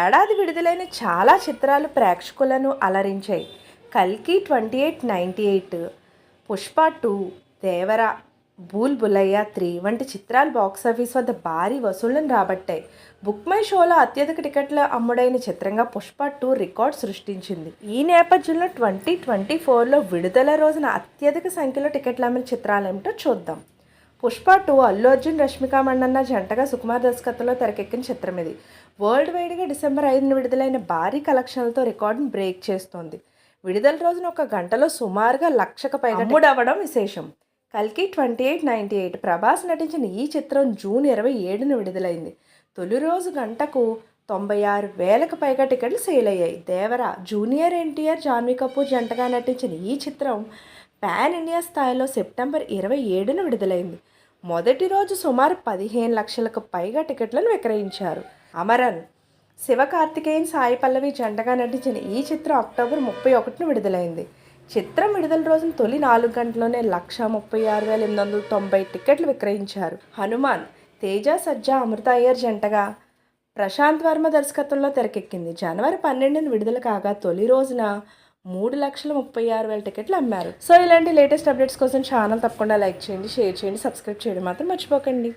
ఏడాది విడుదలైన చాలా చిత్రాలు ప్రేక్షకులను అలరించాయి. కల్కి twenty eight ninety eight Pushpa two Devara Bhool Bhulaiyaa three వంటి చిత్రాలు బాక్సాఫీస్ వద్ద భారీ వసూళ్ళను రాబట్టాయి. బుక్ మై షోలో అత్యధిక టికెట్లు అమ్ముడైన చిత్రంగా పుష్ప టూ రికార్డ్ సృష్టించింది. ఈ నేపథ్యంలో ట్వంటీ ట్వంటీ ఫోర్లో విడుదల రోజున అత్యధిక సంఖ్యలో టికెట్లు అమ్మిన చిత్రాలు ఏమిటో చూద్దాం. పుష్ప టూ అల్లు అర్జున్ రష్మిక మండన్న జంటగా సుకుమార్ దర్శకత్వంలో తెరకెక్కిన చిత్రం ఇది. వరల్డ్ వైడ్గా డిసెంబర్ ఐదున విడుదలైన భారీ కలెక్షన్లతో రికార్డును బ్రేక్ చేస్తోంది. విడుదల రోజున ఒక గంటలో సుమారుగా లక్షకు పైగా అమ్ముడవ్వడం విశేషం. కల్కి twenty eight ninety eight Prabhas నటించిన ఈ చిత్రం జూన్ ఇరవై ఏడున విడుదలైంది. తొలి రోజు గంటకు తొంభై ఆరు వేలకు పైగా టికెట్లు సేల్ అయ్యాయి. దేవర జూనియర్ ఎన్టీఆర్ జాన్వీ కపూర్ జంటగా నటించిన ఈ చిత్రం పాన్ ఇండియా స్థాయిలో సెప్టెంబర్ ఇరవై ఏడున విడుదలైంది. మొదటి రోజు సుమారు పదిహేను లక్షలకు పైగా టికెట్లను విక్రయించారు. అమరన్ శివకార్తికేయన్ సాయి పల్లవి జంటగా నటించిన ఈ చిత్రం అక్టోబర్ ముప్పై ఒకటిన విడుదలైంది. చిత్రం విడుదల రోజున తొలి నాలుగు గంటల్లోనే లక్ష ముప్పై ఆరు వేల ఎనిమిది వందల తొంభై టికెట్లు విక్రయించారు. హనుమాన్ తేజ సజ్జా అమృత అయ్యర్ జంటగా ప్రశాంత్ వర్మ దర్శకత్వంలో తెరకెక్కింది. జనవరి పన్నెండున విడుదల కాగా తొలి రోజున మూడు లక్షల ముప్పై ఆరు వేల టికెట్లు అమ్మారు. సో ఇలాంటి లేటెస్ట్ అప్డేట్స్ కోసం ఛానల్ తప్పకుండా లైక్ చేయండి షేర్ చేయండి సబ్స్క్రైబ్ చేయడం మాత్రం మర్చిపోకండి.